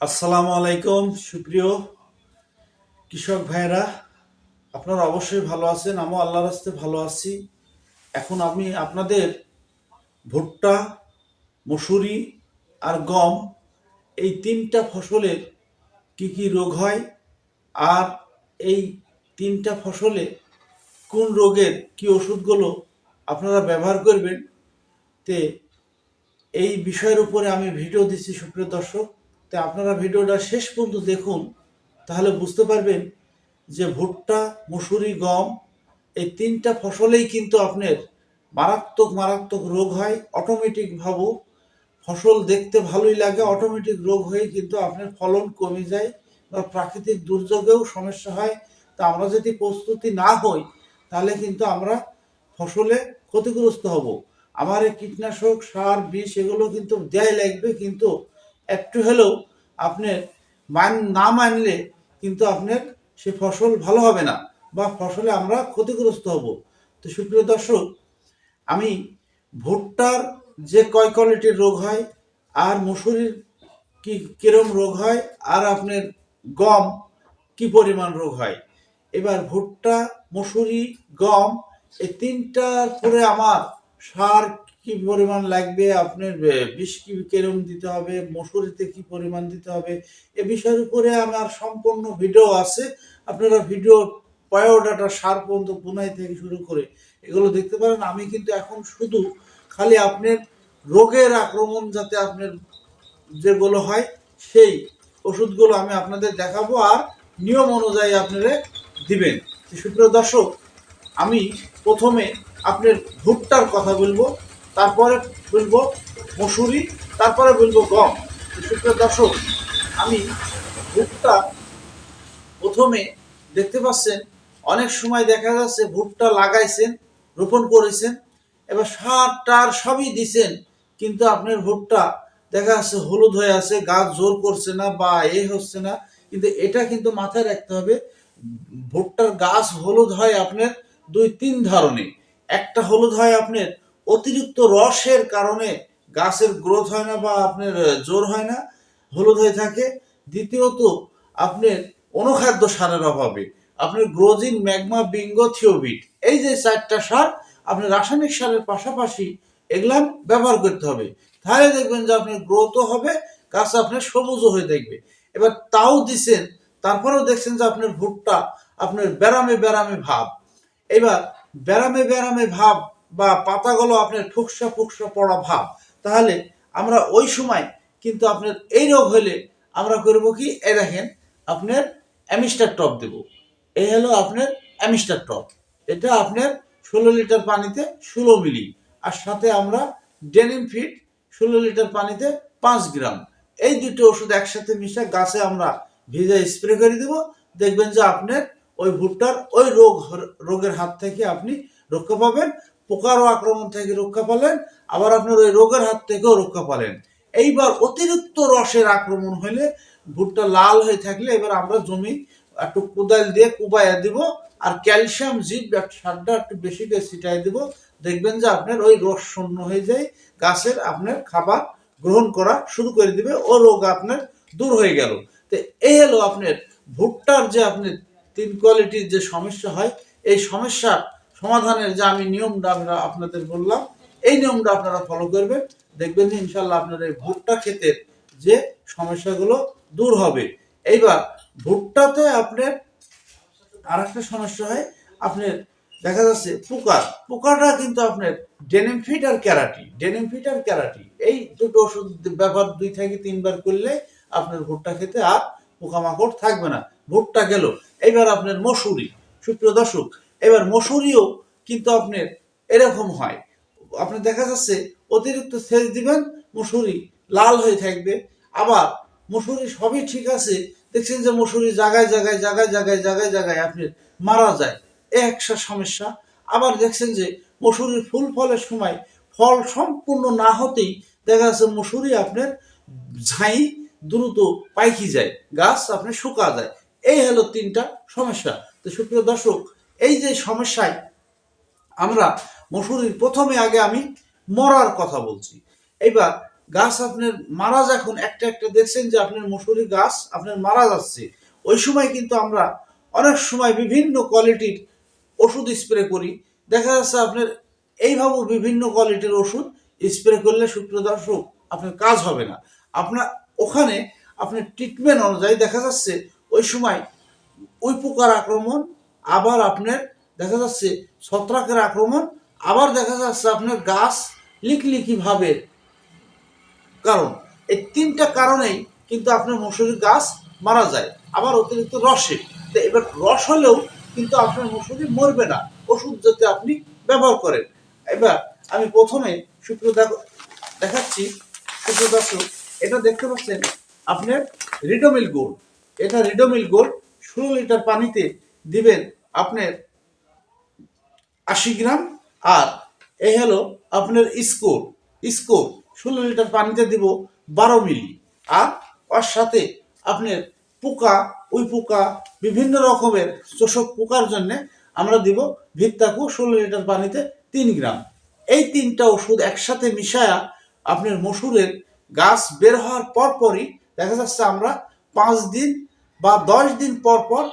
আসসালামু আলাইকুম, সুপ্রিয় কৃষক ভাইরা আপনারা অবশ্যই ভালো আছেন, আমিও আল্লাহর রাস্তে ভালো আছি। এখন আমি আপনাদের ভুট্টা, মসুরি আর গম, এই তিনটা ফসলের কি কি রোগ হয় আর এই তিনটা ফসলে কোন রোগের কি ওষুধগুলো আপনারা ব্যবহার করবেন তে এই বিষয়ের উপরে আমি ভিডিও দিচ্ছি, সুপ্রিয় দর্শক। তা আপনারা ভিডিওটা শেষ পর্যন্ত দেখুন, তাহলে বুঝতে পারবেন যে ভুট্টা, মুসুরি, গম এই তিনটা ফসলেই কিন্তু আপনার মারাত্মক মারাত্মক রোগ হয়। অটোমেটিক ভাবো, ফসল দেখতে ভালোই লাগে অটোমেটিক রোগ হয়ে কিন্তু আপনার ফলন কমে যায় বা প্রাকৃতিক দুর্যোগেও সমস্যা হয়। তা আমরা যদি প্রস্তুতি না হই, তাহলে কিন্তু আমরা ফসলে ক্ষতিগ্রস্ত হব। আমার এই কীটনাশক, সার, বিষ, এগুলো কিন্তু দেয় লাগবে, কিন্তু একটু হলেও আপনার মান না মানলে কিন্তু আপনার সে ফসল ভালো হবে না বা ফসলে আমরা ক্ষতিগ্রস্ত হব। তো সুপ্রিয় দর্শক, আমি ভুট্টার যে কয় কোয়ালিটির রোগ হয় আর মুসুরির কি কিরম রোগ হয় আর আপনার গম কি পরিমাণ রোগ হয়, এবার ভুট্টা, মসুরি, গম এই তিনটার পরে আমার সার কি পরিমাণ লাগবে, আপনার বিষ কি, কিরম দিতে হবে, মসুরিতে কি পরিমাণ দিতে হবে, এ বিষয়ের উপরে আমার সম্পূর্ণ ভিডিও আছে। আপনারা ভিডিও বায়োডাটা সার পর্যন্ত বুনাই থেকে শুরু করে এগুলো দেখতে পারেন। আমি কিন্তু এখন শুধু খালি আপনার রোগের আক্রমণ যাতে আপনার যেগুলো হয়, সেই ওষুধগুলো আমি আপনাদের দেখাবো আর নিয়ম অনুযায়ী আপনারা দিবেন। সুপ্রিয় দর্শক, আমি প্রথমে আপনার ভুট্টার কথা বলব। তারপরে বলব মসুরি, তারপরে বলব গম। সুপ্রিয় দর্শক, আমি ভুট্টা প্রথমে দেখতে পাচ্ছেন, অনেক সময় দেখা যাচ্ছে ভুট্টা লাগাইছেন, রোপণ করেছেন, এবার সার টার সবই দিছেন, কিন্তু আপনার ভুট্টা দেখা যাচ্ছে হলুদ হয়ে আছে, গাছ জোর করছে না বা এ হচ্ছে না, কিন্তু এটা কিন্তু মাথায় রাখতে হবে, ভুট্টার গাছ হলুদ হয় আপনার দুই তিন ধরনের। একটা হলুদ হয় আপনার অতিরিক্ত রসের কারণে গাছের গ্রোথ হয় না বা আপনার জোর হয় না, হলুদ হয়ে থাকে। দ্বিতীয়ত, আপনার অনুখাদ্য সারের অভাবে আপনার গ্রোজিন, ম্যাগমা, বিঙ্গো, থিওবিট, এই যে চারটা সার আপনি রাসায়নিক সারের পাশাপাশি এগুলা ব্যবহার করতে হবে। তাহলে দেখবেন যে আপনার গ্রোথও হবে, গাছ আপনার সবুজও হয়ে দেখবে। এবার তাও দিছেন, তারপরেও দেখছেন যে আপনার ভুট্টা আপনার ব্যারামে ব্যারামে ভাব। এবার ব্যারামে ব্যারামে ভাব বা পাতাগুলো আপনার ফুকসা ফুকসা পড়া ভাব, তাহলে আমরা ওই সময় কিন্তু আপনার এই রোগ হলে আমরা করব কি? এ দেখেন, আপনার অ্যামিস্টার টপ দেব। এই হলো আপনার অ্যামিস্টার টপ। এটা আপনার ষোলো লিটার পানিতে ষোলো মিলি। আর সাথে আমরা ডেনিম ফিট ষোলো লিটার পানিতে পাঁচ গ্রাম। এই দুটো ওষুধ একসাথে মিশে গাছে আমরা ভিজে স্প্রে করে দেব। দেখবেন যে আপনার ওই ভুট্টার ওই রোগ, রোগের হাত থেকে আপনি রক্ষা পাবেন। পোকারও আক্রমণ থেকে রক্ষা পালেন, আবার আপনার ওই রোগের হাত থেকেও রক্ষা পালেন। এইবার অতিরিক্ত রসের আক্রমণ হলে ভুট্টা লাল হয়ে থাকলে এবার আমরা জমি একটু কোদাল দিয়ে কুবাইয়া দিব, আর ক্যালসিয়াম জিপ সারটা একটু বেশি করে ছিটাই দিব। দেখবেন যে আপনার ওই রস শূন্য হয়ে যায়, গাছের আপনার খাবার গ্রহণ করা শুরু করে দিবে, ও রোগ আপনার দূর হয়ে গেল। তো এই হলো আপনার ভুট্টার যে আপনি তিন কোয়ালিটির যে সমস্যা হয়, এই সমস্যার সমাধানের যে আমি নিয়মটা আমরা আপনাদের বললাম, এই নিয়মটা আপনারা ফলো করবেন। দেখবেন যে ইনশাল্লাহ আপনার এই ভুট্টা ক্ষেতের যে সমস্যাগুলো দূর হবে। এইবার ভুট্টাতে আপনার আর একটা সমস্যা হয়, আপনার দেখা যাচ্ছে পোকা পোকাটা কিন্তু আপনার ডেনিমফিট আর ক্যারাটি ডেনিমফিট আর ক্যারাটি। এই দুটো ওষুধ ব্যবহার দুই থেকে তিনবার করলে আপনার ভুট্টা খেতে আর পোকামাকড় থাকবে না। ভুট্টা গেল। এবার আপনার মসুরি। সুপ্রিয় দর্শক এবার মসুরিও কিন্তু আপনার এরকম হয়। আপনার দেখা যাচ্ছে অতিরিক্ত সেচ দিবেন মসুরি লাল হয়ে থাকবে। আবার মসুরি সবই ঠিক আছে, দেখছেন যে মসুরি জায়গায় জায়গায় জায়গায় জায়গায় জায়গায় জায়গায় আপনি মারা যায়। এ একটা সমস্যা। আবার দেখছেন যে মসুরির ফুল ফলের সময় ফল সম্পূর্ণ না হতেই দেখা যাচ্ছে মসুরি আপনার ঝাই দ্রুত পাইকি যায়, গাছ আপনার শুকা যায়। এই হলো তিনটা সমস্যা। তো সুপ্রিয় দর্শক এই যে সমস্যায় আমরা মসুরির প্রথমে আগে আমি মরার কথা বলছি। এইবার গাছ আপনার মারা যখন একটা একটা দেখছেন যে আপনার মসুরি গাছ আপনার মারা যাচ্ছে। ওই সময় কিন্তু আমরা অনেক সময় বিভিন্ন কোয়ালিটির ওষুধ স্প্রে করি। দেখা যাচ্ছে আপনার এইভাবে বিভিন্ন কোয়ালিটির ওষুধ স্প্রে করলে সুপ্রিয় দর্শক আপনার কাজ হবে না। আপনার ওখানে আপনার ট্রিটমেন্ট অনুযায়ী দেখা যাচ্ছে ওই সময় ওই পোকার আক্রমণ আবার আপনার দেখা যাচ্ছে ছত্রাকের আক্রমণ, আবার দেখা যাচ্ছে আপনার গাছ লিকলিকি ভাবে কারণ এই তিনটা কারণেই কিন্তু আপনার মসুরি গাছ মারা যায়, আবার অতিরিক্ত রসে। তো এবার রস হলেও কিন্তু আপনার মসুরি মরবে না, ওষুধ যাতে আপনি ব্যবহার করেন। এবার আমি প্রথমে শুক্র দেখাচ্ছি শুক্র দর্শক, এটা দেখতে পাচ্ছেন আপনার রিডোমিল গোল্ড। এটা রিডোমিল গোল্ড ষোলো লিটার পানিতে দিবেন আপনার আশি গ্রাম, আর এই হলো আপনার স্কোর। স্কোর, ষোলো লিটার পানিতে দিব বারো মিলি। আর ওর সাথে আপনার পোকা, ওই পোকা, বিভিন্ন রকমের চোষক পোকার জন্য আমরা দিব ভিত্তাকু ষোলো লিটার পানিতে তিন গ্রাম। এই তিনটা ওষুধ একসাথে মিশায়া আপনার মসুরের গাছ বের হওয়ার পরপরই দেখা যাচ্ছে আমরা পাঁচ দিন বা দশ দিন পর পর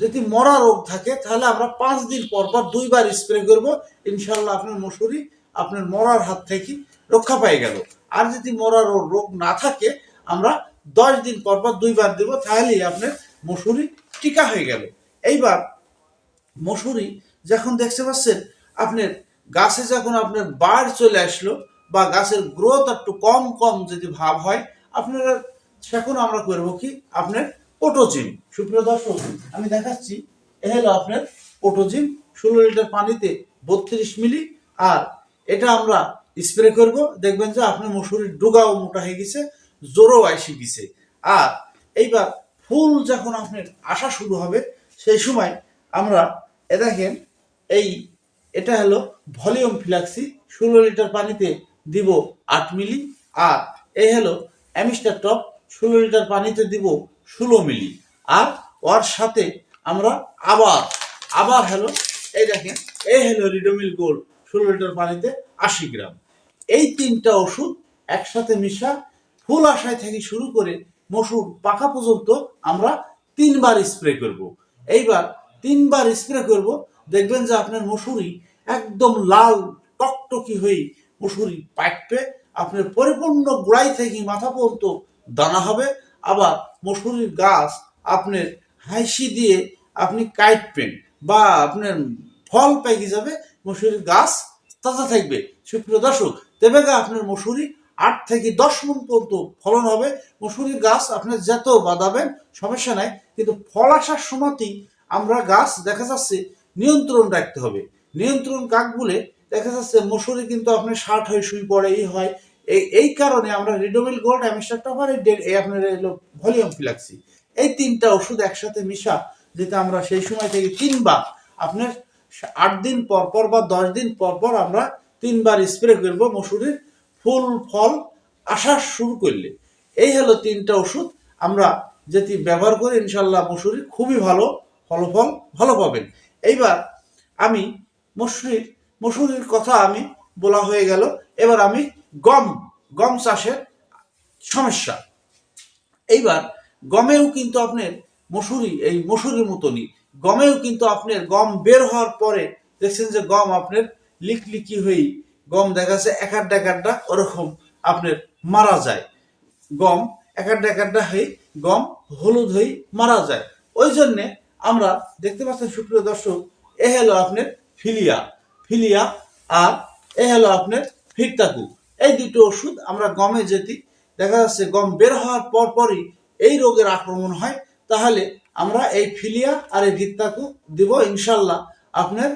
যদি মরা রোগ থাকে, তাহলে আমরা পাঁচ দিন পর পর দুইবার স্প্রে করব। ইনশাল্লাহ আপনার মশুরি আপনার মরার হাত থেকে রক্ষা পেয়ে গেল। আর যদি মরার রোগ না থাকে, আমরা দশ দিন পর পর দুইবার দেবো, তাহলেই আপনার মশুরি টিকা হয়ে গেল। এইবার মশুরি যখন দেখতে পাচ্ছেন, আপনার গাছে যখন আপনার বাড় চলে আসলো বা গাছের গ্রোথ একটু কম কম যদি ভাব হয়, আপনারা সেখন আমরা করব কি? আপনার পোটোজিম সুপ্রিয় দর্শক, আমি দেখাচ্ছি, এ হলো আপনার পোটোজিম ষোলো লিটার পানিতে বত্রিশ মিলি, আর এটা আমরা স্প্রে করব। দেখবেন যে আপনার মসুরির ডুগাও মোটা হয়ে গেছে জোরও আইসে গেছে। আর এইবার ফুল যখন আপনার আসা শুরু হবে, সেই সময় আমরা, এ দেখেন, এই, এটা হলো ভলিউম ফ্লাক্সি। ষোলো লিটার পানিতে দিব আট মিলি, আর এই হলো অ্যামিস্টার টপ। ষোলো লিটার পানিতে দিব ষোলো মিলি আর ওর সাথে আমরা আবার আবার হলো, এই দেখেন, এই হলো রিডোমিল গোল্ড ষোলো লিটার পানিতে আশি গ্রাম এই তিনটা ওষুধ একসাথে মিশা ফুল আশায় থেকে শুরু করে মসুর পাকা পর্যন্ত আমরা তিনবার স্প্রে করব। এইবার তিনবার স্প্রে করব, দেখবেন যে আপনার মসুরি একদম লাল, টকটকি হয়ে মসুরি পাকবে, আপনার পরিপূর্ণ গোড়াই থেকে মাথা পর্যন্ত দানা হবে আবার মসুরির গাছ আপনার হাইসি দিয়ে আপনি কাটবেন বা আপনার ফল পেকে যাবে, মসুরির গাছ তাজা থাকবে। সুপ্রিয় দর্শক তবে গা আপনার মসুরি আট থেকে দশ মন পর্যন্ত ফলন হবে। মসুরির গাছ আপনার যত বাঁধাবেন সমস্যা নাই। কিন্তু ফল আসার সময়তেই আমরা গাছ দেখা যাচ্ছে নিয়ন্ত্রণ রাখতে হবে। নিয়ন্ত্রণ কাক বলে? দেখা যাচ্ছে মসুরি কিন্তু আপনার ষাট হয়ে শুই পড়ে, এই হয়। এই এই কারণে আমরা রিডোমিল গোল্ড অ্যামিস্টার টপার এই আপনার এলো ভলিউম ফিলাক্সি এই তিনটা ওষুধ একসাথে মিশা, যেটা আমরা সেই সময় থেকে তিনবার আপনার আট দিন পর পর বা দশ দিন পর পর আমরা তিনবার স্প্রে করব মসুরির ফুল ফল আসা শুরু করলে। এই হলো তিনটা ওষুধ। আমরা যেটি ব্যবহার করি, ইনশাল্লাহ মসুরি খুবই ভালো ফলফল ভালো পাবেন। এইবার আমি মসুরির মসুরির কথা আমি বলা হয়ে গেল। এবার আমি গম গম চাষের সমস্যা। এইবার গমেও কিন্তু আপনার মসুরি, এই মসুরির মতনই। গমেও কিন্তু আপনার গম বের হওয়ার পরে দেখছেন যে গম আপনার লিকলিকি হয়ে গম দেখা যাচ্ছে এক আড্ডা আড্ডা ওরকম আপনার মারা যায়। গম এক আড্ডা আড্ডা হয়ে গম হলুদ হয়ে মারা যায়। ওই জন্যে আমরা দেখতে পাচ্ছেন সুপ্রিয় দর্শক, এ হলো আপনার ফিলিয়া। ফিলিয়া আর এ হলো আপনার ফিরতাকু এই দুটো ওষুধ আমরা গমে যেটি দেখা যাচ্ছে গম বের হওয়ার পর পরই এই রোগের আক্রমণ হয়, তাহলে আমরা এই ফিলিয়া আর এই ভিত্তাকু দিব, ইনশাল্লাহ আপনার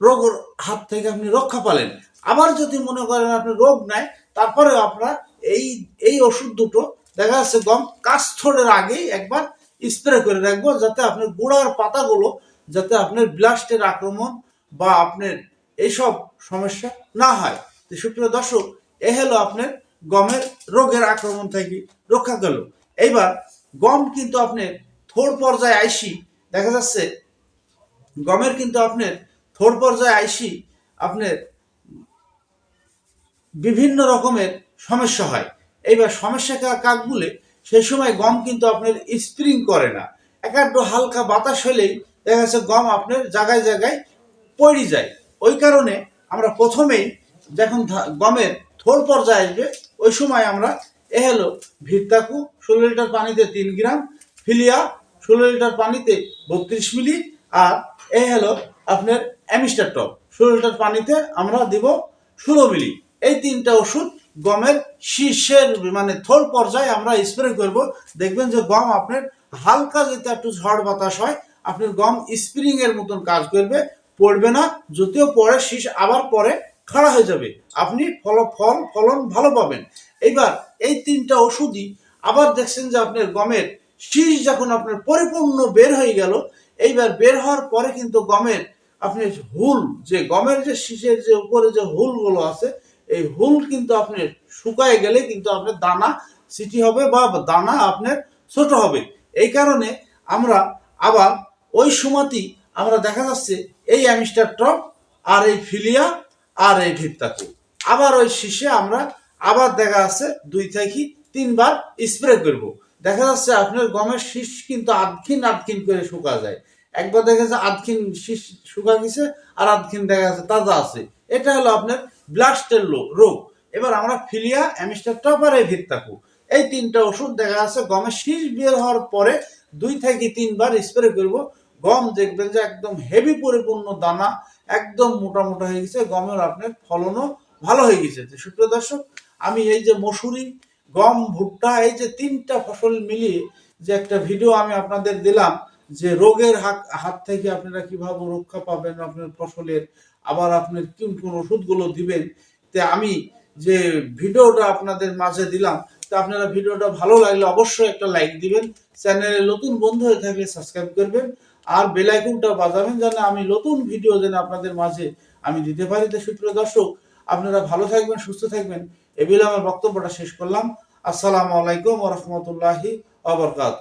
রোগের হাত থেকে আপনি রক্ষা পালেন। আবার যদি মনে করেন আপনি রোগ নাই তারপরে আপনার এই এই ওষুধ দুটো, দেখা যাচ্ছে গম কাস্থরের আগেই একবার স্প্রে করে রাখব, যাতে আপনার গোড়ার পাতাগুলো যাতে আপনার ব্লাস্টের আক্রমণ বা আপনার এইসব সমস্যা না হয়। সুপ্রিয় দর্শক, এ হলো আপনার গমের রোগের আক্রমণ থেকে রক্ষা গেল। এইবার গম কিন্তু আপনার থোড় পর্যায়ে আইসি, দেখা যাচ্ছে গমের কিন্তু আপনার থোড় পর্যায়ে আইসি, আপনার বিভিন্ন রকমের সমস্যা হয়। এইবার সমস্যা কাক বলে সেই সময় গম কিন্তু আপনার স্প্রিং করে না। একান্ত হালকা বাতাস হলেই দেখা যাচ্ছে গম আপনার জায়গায় জায়গায় পড়ে যায়। ওই কারণে আমরা প্রথমেই যখন গমের থোর পর্যায়ে আসবে, ওই সময় আমরা এ হলো ভিরতাকু ষোলো লিটার পানিতে তিন গ্রাম, ফিলিয়া ষোলো লিটার পানিতে বত্রিশ মিলি, আর এ হলো আপনার অ্যামিস্টার টপ, ষোলো লিটার পানিতে আমরা দিব ষোলো মিলি। এই তিনটা ওষুধ গমের শীর্ষের মানে থোর পর্যায়ে আমরা স্প্রে করব। দেখবেন যে গম আপনার হালকা যেতে একটু ঝড় বাতাস হয়, আপনার গম স্প্রিং এর মতন কাজ করবে, পড়বে না, যদিও পরে শীষ আবার পরে খাড়া হয়ে যাবে। আপনি ফল ফল, ফলন ভালো পাবেন। এইবার এই তিনটা ওষুধই আবার দেখছেন যে আপনার গমের শীষ যখন আপনার পরিপূর্ণ বের হয়ে গেল, এইবার বের হওয়ার পরে কিন্তু গমের আপনি হুল, যে গমের যে শীষের যে উপরে যে হুলগুলো আছে, এই হুল কিন্তু আপনার শুকায় গেলে কিন্তু আপনার দানা সিটি হবে বা দানা আপনার ছোট হবে। এই কারণে আমরা আবার ওই সময়তেই আমরা দেখা যাচ্ছে এই অ্যামিস্টার টপ আর এই ফিলিয়া আর এই ভিত্তাকু আবার ওই শীষে আমরা আবার দেখা যাচ্ছে দুই থেকে তিনবার স্প্রে করব। দেখা যাচ্ছে আপনার গমের শীষ কিন্তু আধখিন আধখিন করে শুকা যায়। একবার দেখা যাচ্ছে আধখিন শীষ শুকা গেছে আর আধখিন দেখা যাচ্ছে তাজা আছে। এটা হলো আপনার ব্লাস্টের রোগ। এবার আমরা ফিলিয়া অ্যামিস্টার টপ আর এই ভিত্তাকু এই তিনটা ওষুধ দেখা যাচ্ছে গমের শীষ বের হওয়ার পরে দুই থেকে তিনবার স্প্রে করব। গম দেখবেন যে একদম হেভি পরিপূর্ণ দানা একদম মোটা মোটা হয়ে গেছে, গমের আপনার ফলনও ভালো হয়ে গেছে। তো সুপ্রিয় দর্শক, আমি এই যে মসুরি, গম, ভুট্টা, এই যে তিনটা ফসল মিলিয়ে যে একটা ভিডিও আমি আপনাদের দিলাম, যে রোগের হাত হাত থেকে আপনারা কীভাবে রক্ষা পাবেন আপনার ফসলের, আবার আপনার কোন কোন ওষুধগুলো দিবেন, তে আমি যে ভিডিওটা আপনাদের মাঝে দিলাম, তা আপনারা ভিডিওটা ভালো লাগলে অবশ্যই একটা লাইক দিবেন, চ্যানেলে নতুন বন্ধু হয়ে থাকলে সাবস্ক্রাইব করবেন আর বেলাইকুনটা বাজাবেন যেন আমি নতুন ভিডিও যেন আপনাদের মাঝে আমি দিতে পারি। তো সুপ্রিয় দর্শক, আপনারা ভালো থাকবেন, সুস্থ থাকবেন। এ আমার বক্তব্যটা শেষ করলাম। আসসালামু আলাইকুম রহমতুল্লাহি আবরকাত